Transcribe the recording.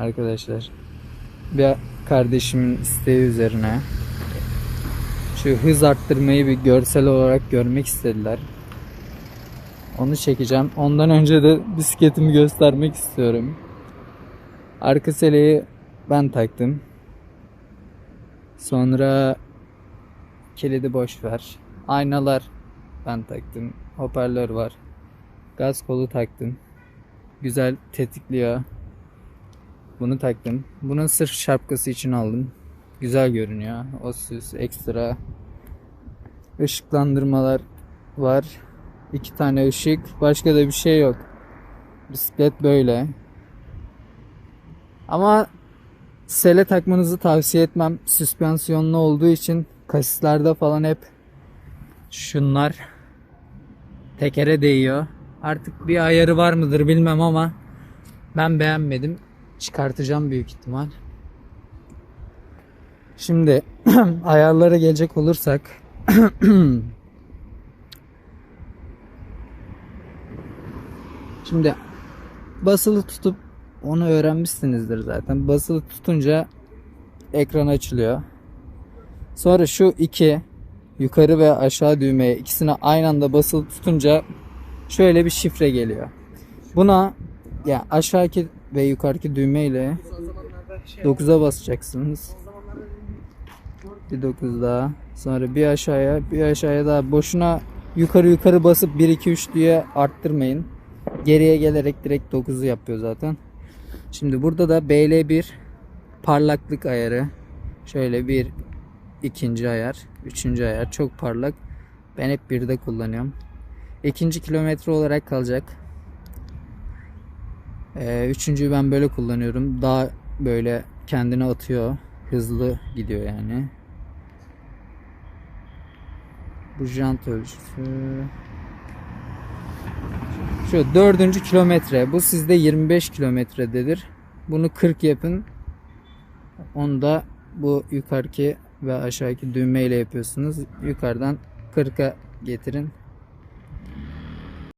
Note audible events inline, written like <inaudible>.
arkadaşlar. Bir kardeşimin isteği üzerine şu hız arttırmayı bir görsel olarak görmek istediler. Onu çekeceğim. Ondan önce de bisikletimi göstermek istiyorum. Arka seleyi ben taktım. Sonra kilidi boş ver. Aynalar ben taktım. Hoparlör var. Gaz kolu taktım. Güzel tetikliyor. Bunu taktım. Bunun sırf şapkası için aldım. Güzel görünüyor. O süs ekstra. Işıklandırmalar var. İki tane ışık. Başka da bir şey yok. Bisiklet böyle. Ama sele takmanızı tavsiye etmem. Süspansiyonlu olduğu için kasislerde falan hep şunlar tekere değiyor. Artık bir ayarı var mıdır bilmem ama ben beğenmedim. Çıkartacağım büyük ihtimal. Şimdi <clears throat> ayarlara gelecek olursak <clears throat> Şimdi basılı tutup onu öğrenmişsinizdir zaten. Basılı tutunca ekran açılıyor. Sonra şu iki yukarı ve aşağı düğmeye ikisini aynı anda basılı tutunca şöyle bir şifre geliyor. Buna ya aşağıki ve yukarıki düğme ile 9'a basacaksınız. Bir 9 daha. Sonra bir aşağıya, bir aşağıya daha. Boşuna yukarı yukarı basıp 1 2 3 diye arttırmayın. Geriye gelerek direkt 9'u yapıyor zaten. Şimdi burada da BL1 parlaklık ayarı. Şöyle bir ikinci ayar, üçüncü ayar çok parlak. Ben hep birde kullanıyorum. İkinci kilometre olarak kalacak. Ee, üçüncüyü ben böyle kullanıyorum. Daha böyle kendini atıyor. Hızlı gidiyor yani. Bu jant ölçüsü. Şu dördüncü kilometre. Bu sizde 25 kilometrededir. Bunu 40 yapın. Onu da bu yukarıki ve aşağıki düğmeyle yapıyorsunuz. Yukarıdan 40'a getirin.